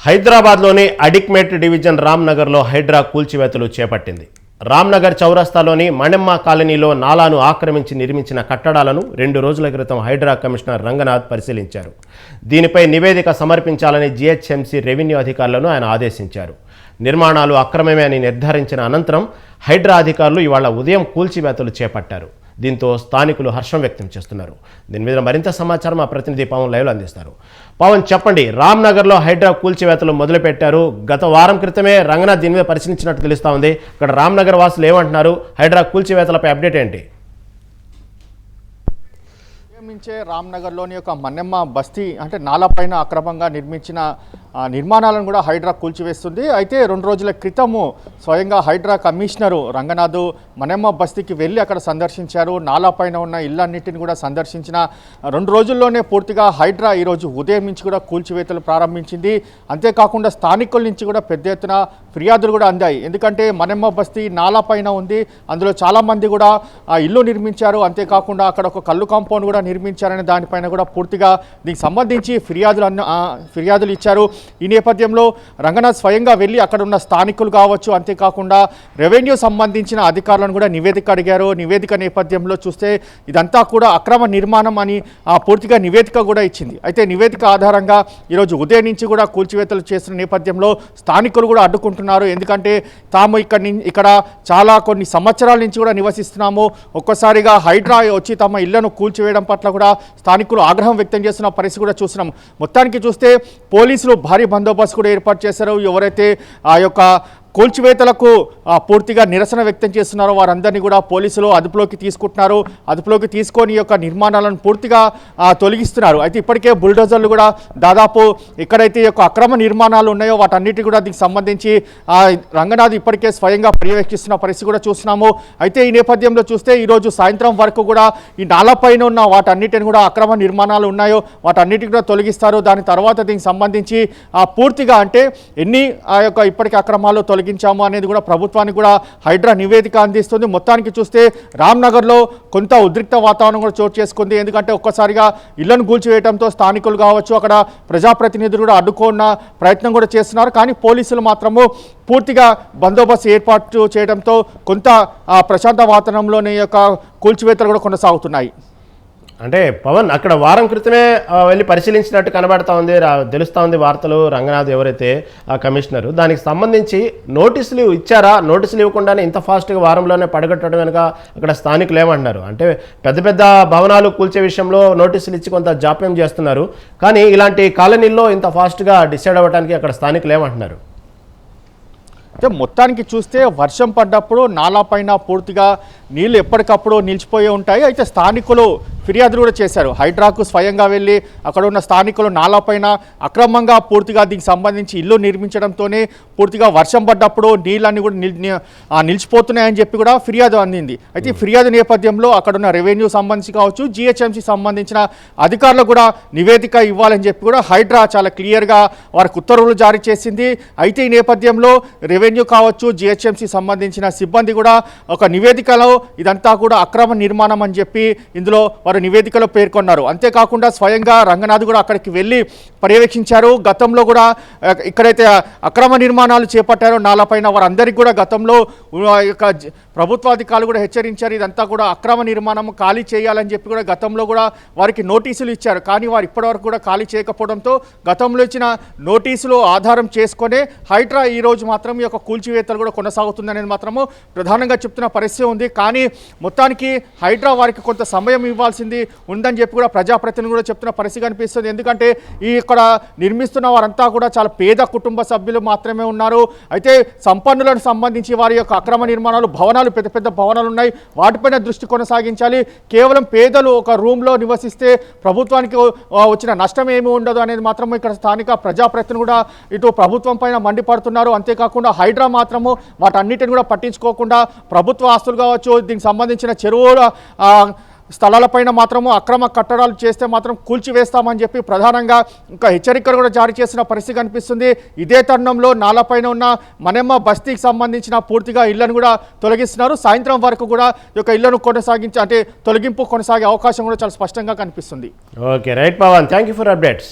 హైదరాబాద్లోని అడిక్మేట్ డివిజన్ రామ్నగర్లో హైడ్రా కూల్చివేతలు చేపట్టింది. రామ్నగర్ చౌరస్తాలోని మణెమ్మ కాలనీలో నాలాను ఆక్రమించి నిర్మించిన కట్టడాలను రెండు రోజుల క్రితం హైడ్రా కమిషనర్ రంగనాథ్ పరిశీలించారు. దీనిపై నివేదిక సమర్పించాలని జీహెచ్ఎంసీ రెవెన్యూ అధికారులను ఆయన ఆదేశించారు. నిర్మాణాలు అక్రమమే అని నిర్ధారించిన అనంతరం హైడ్రా అధికారులు ఇవాళ ఉదయం కూల్చివేతలు చేపట్టారు. దీంతో స్థానికులు హర్షం వ్యక్తం చేస్తున్నారు. దీని మీద మరింత సమాచారం మా ప్రతినిధి పవన్ లైవ్లో అందిస్తారు. పవన్ చెప్పండి రామ్నగర్లో హైడ్రా కూల్చివేతలు మొదలుపెట్టారు. గత వారం క్రితమే రంగనాథ్ దీని మీద పరిశీలించినట్టు తెలుస్తా ఉంది. ఇక్కడ రామ్నగర్ వాసులు ఏమంటున్నారు? హైడ్రా కూల్చివేతలపై అప్డేట్ ఏంటి? నియమించే రామ్నగర్లోని ఒక మన్నెమ్మ బస్తీ అంటే నాలా పైన అక్రమంగా నిర్మించిన నిర్మాణాలను కూడా హైడ్రా కూల్చివేస్తుంది. అయితే రెండు రోజుల క్రితము స్వయంగా హైడ్రా కమిషనరు రంగనాథ్ మనమ్మ బస్తీకి వెళ్ళి అక్కడ సందర్శించారు. నాలా పైన ఉన్న ఇళ్ళన్నింటిని కూడా సందర్శించిన రెండు రోజుల్లోనే పూర్తిగా హైడ్రా ఈరోజు ఉదయం నుంచి కూడా కూల్చివేతలు ప్రారంభించింది. అంతేకాకుండా స్థానికుల నుంచి కూడా పెద్ద ఎత్తున ఫిర్యాదులు కూడా అందాయి. ఎందుకంటే మనమ్మ బస్తీ నాలా పైన ఉంది. అందులో చాలామంది కూడా ఆ ఇల్లు నిర్మించారు. అంతేకాకుండా అక్కడ ఒక కళ్ళు కాంపౌండ్ కూడా నిర్మించారనే దానిపైన కూడా పూర్తిగా దీనికి సంబంధించి ఫిర్యాదులు అన్న ఫిర్యాదులు ఇచ్చారు. ఈ నేపథ్యంలో రంగనాథ్ స్వయంగా వెళ్ళి అక్కడ ఉన్న స్థానికులు కావచ్చు అంతేకాకుండా రెవెన్యూ సంబంధించిన అధికారులను కూడా నివేదిక అడిగారు. నివేదిక నేపథ్యంలో చూస్తే ఇదంతా కూడా అక్రమ నిర్మాణం అని ఆ, పూర్తిగా నివేదిక కూడా ఇచ్చింది. అయితే నివేదిక ఆధారంగా ఈరోజు ఉదయం నుంచి కూడా కూల్చివేతలు చేసిన నేపథ్యంలో స్థానికులు కూడా అడ్డుకుంటున్నారు. ఎందుకంటే తాము ఇక్కడ ఇక్కడ చాలా కొన్ని సంవత్సరాల నుంచి కూడా నివసిస్తున్నాము. ఒక్కసారిగా హైడ్రా వచ్చి తమ ఇళ్ళను కూల్చివేయడం పట్ల కూడా స్థానికులు ఆగ్రహం వ్యక్తం చేస్తున్న పరిస్థితి కూడా చూస్తున్నాం మొత్తానికి చూస్తే పోలీసులు భారీ బందోబస్తు కూడా ఏర్పాటు చేశారు. ఎవరైతే ఆ యొక్క కూల్చివేతలకు పూర్తిగా నిరసన వ్యక్తం చేస్తున్నారో. వారందరినీ కూడా పోలీసులు అదుపులోకి తీసుకుంటున్నారు. అదుపులోకి తీసుకొని యొక్క నిర్మాణాలను పూర్తిగా తొలగిస్తున్నారు. అయితే ఇప్పటికే బుల్డోజర్లు కూడా దాదాపు ఎక్కడైతే యొక్క అక్రమ నిర్మాణాలు ఉన్నాయో వాటన్నిటి కూడా దీనికి సంబంధించి రంగనాథ్ ఇప్పటికే స్వయంగా పర్యవేక్షిస్తున్న పరిస్థితి కూడా చూస్తున్నాము. అయితే ఈ నేపథ్యంలో చూస్తే ఈరోజు సాయంత్రం వరకు కూడా ఈ నాలపైన ఉన్న వాటన్నిటిని కూడా అక్రమ నిర్మాణాలు ఉన్నాయో వాటన్నిటిని కూడా తొలగిస్తారు. దాని తర్వాత దీనికి సంబంధించి పూర్తిగా అంటే ఎన్ని ఆ యొక్క ఇప్పటికే అక్రమాలు తొలగి తగ్గించాము అనేది కూడా ప్రభుత్వానికి కూడా హైడ్రా నివేదిక అందిస్తుంది. మొత్తానికి చూస్తే రామ్నగర్లో కొంత ఉద్రిక్త వాతావరణం కూడా చోటు చేసుకుంది. ఎందుకంటే ఒక్కసారిగా ఇళ్ళను కూల్చివేయడంతో స్థానికులు కావచ్చు అక్కడ ప్రజాప్రతినిధులు కూడా అడ్డుకున్న ప్రయత్నం కూడా చేస్తున్నారు. కానీ పోలీసులు మాత్రము పూర్తిగా బందోబస్తు ఏర్పాటు చేయడంతో కొంత ప్రశాంత వాతావరణంలోని యొక్క కూల్చివేతలు కూడా కొనసాగుతున్నాయి. అంటే పవన్ అక్కడ వారం క్రితమే వెళ్ళి పరిశీలించినట్టు కనబడతా ఉంది రా- ఉంది వార్తలు రంగనాథ్ ఎవరైతే ఆ కమిషనర్. దానికి సంబంధించి నోటీసులు ఇచ్చారా? నోటీసులు ఇవ్వకుండానే ఇంత ఫాస్ట్గా వారంలోనే పడగొట్టడం వెనుక అక్కడ స్థానికులు ఏమంటున్నారు? అంటే పెద్ద పెద్ద భవనాలు కూల్చే విషయంలో నోటీసులు ఇచ్చి కొంత జాప్యం చేస్తున్నారు. కానీ ఇలాంటి కాలనీల్లో ఇంత ఫాస్ట్గా డిసైడ్ అవ్వడానికి అక్కడ స్థానికులు ఏమంటున్నారు? అయితే మొత్తానికి చూస్తే వర్షం పడ్డప్పుడు నాలా పైన పూర్తిగా నీళ్ళు ఎప్పటికప్పుడు నిలిచిపోయి ఉంటాయి. అయితే స్థానికులు ఫిర్యాదులు కూడా చేశారు. హైడ్రాకు స్వయంగా వెళ్ళి అక్కడ ఉన్న స్థానికులు నాలా పైన అక్రమంగా పూర్తిగా దీనికి సంబంధించి ఇల్లు నిర్మించడంతోనే పూర్తిగా వర్షం పడ్డప్పుడు నీళ్ళన్నీ కూడా నిలిచిపోతున్నాయని చెప్పి కూడా ఫిర్యాదు అందింది. అయితే ఈ ఫిర్యాదు నేపథ్యంలో అక్కడ ఉన్న రెవెన్యూ సంబంధించి కావచ్చు జిహెచ్ఎంసీ సంబంధించిన అధికారులు కూడా నివేదిక ఇవ్వాలని చెప్పి కూడా హైడ్రా చాలా క్లియర్గా వారికి ఉత్తర్వులు జారీ చేసింది. అయితే ఈ నేపథ్యంలో రెవెన్యూ కావచ్చు జిహెచ్ఎంసీ సంబంధించిన సిబ్బంది కూడా ఒక నివేదికలో ఇదంతా కూడా అక్రమ నిర్మాణం అని చెప్పి ఇందులో వారు నివేదికలో పేర్కొన్నారు. అంతేకాకుండా స్వయంగా రంగనాథ్ కూడా అక్కడికి వెళ్ళి పర్యవేక్షించారు. గతంలో కూడా ఇక్కడైతే అక్రమ నిర్మాణాలు చేపట్టారో నాలపైన వారందరికీ కూడా గతంలో యొక్క ప్రభుత్వాధికారులు కూడా హెచ్చరించారు. ఇదంతా కూడా అక్రమ నిర్మాణం ఖాళీ చేయాలని చెప్పి కూడా గతంలో కూడా వారికి నోటీసులు ఇచ్చారు. కానీ వారు ఇప్పటివరకు కూడా ఖాళీ చేయకపోవడంతో గతంలో ఇచ్చిన నోటీసులు ఆధారం చేసుకొని హైడ్రా ఈ రోజు మాత్రం ఈ యొక్క కూల్చివేతలు కూడా కొనసాగుతుందనేది మాత్రము ప్రధానంగా చెప్తున్న పరిస్థితి ఉంది. కానీ మొత్తానికి హైడ్రా వారికి కొంత సమయం ఇవ్వాల్సింది ఉందని చెప్పి కూడా ప్రజాప్రతినిధులు కూడా చెప్తున్న పరిస్థితి కనిపిస్తుంది. ఎందుకంటే ఈ ఇక్కడ నిర్మిస్తున్న వారంతా కూడా చాలా పేద కుటుంబ సభ్యులు మాత్రమే ఉన్నారు. అయితే సంపన్నులకు సంబంధించి వారి యొక్క అక్రమ నిర్మాణాలు భవనాలు పెద్ద పెద్ద భవనాలు ఉన్నాయి. వాటిపైన దృష్టి కొనసాగించాలి. కేవలం పేదలు ఒక రూమ్లో నివసిస్తే ప్రభుత్వానికి వచ్చిన నష్టం ఏమి ఉండదు అనేది మాత్రం ఇక్కడ స్థానిక ప్రజాప్రతినిధులు కూడా ఇటు ప్రభుత్వం పైన మండిపడుతున్నారు. అంతేకాకుండా హైడ్రా మాత్రము వాటన్నిటిని కూడా పట్టించుకోకుండా ప్రభుత్వ ఆస్తులు కావచ్చు దీనికి సంబంధించిన చెరువుల స్థలాలపైన మాత్రము అక్రమ కట్టడాలు చేస్తే మాత్రం కూల్చివేస్తామని చెప్పి ప్రధానంగా ఇంకా హెచ్చరికలు కూడా జారీ చేసిన పరిస్థితి కనిపిస్తుంది. ఇదే తరుణంలో నాలపైన ఉన్న మనెమ్మ బస్తీకి సంబంధించిన పూర్తిగా ఇళ్ళను కూడా తొలగిస్తున్నారు. సాయంత్రం వరకు కూడా ఈ యొక్క ఇళ్ళను కొనసాగించి అంటే తొలగింపు కొనసాగే అవకాశం కూడా చాలా స్పష్టంగా కనిపిస్తుంది. Okay right Pawan thank you for updates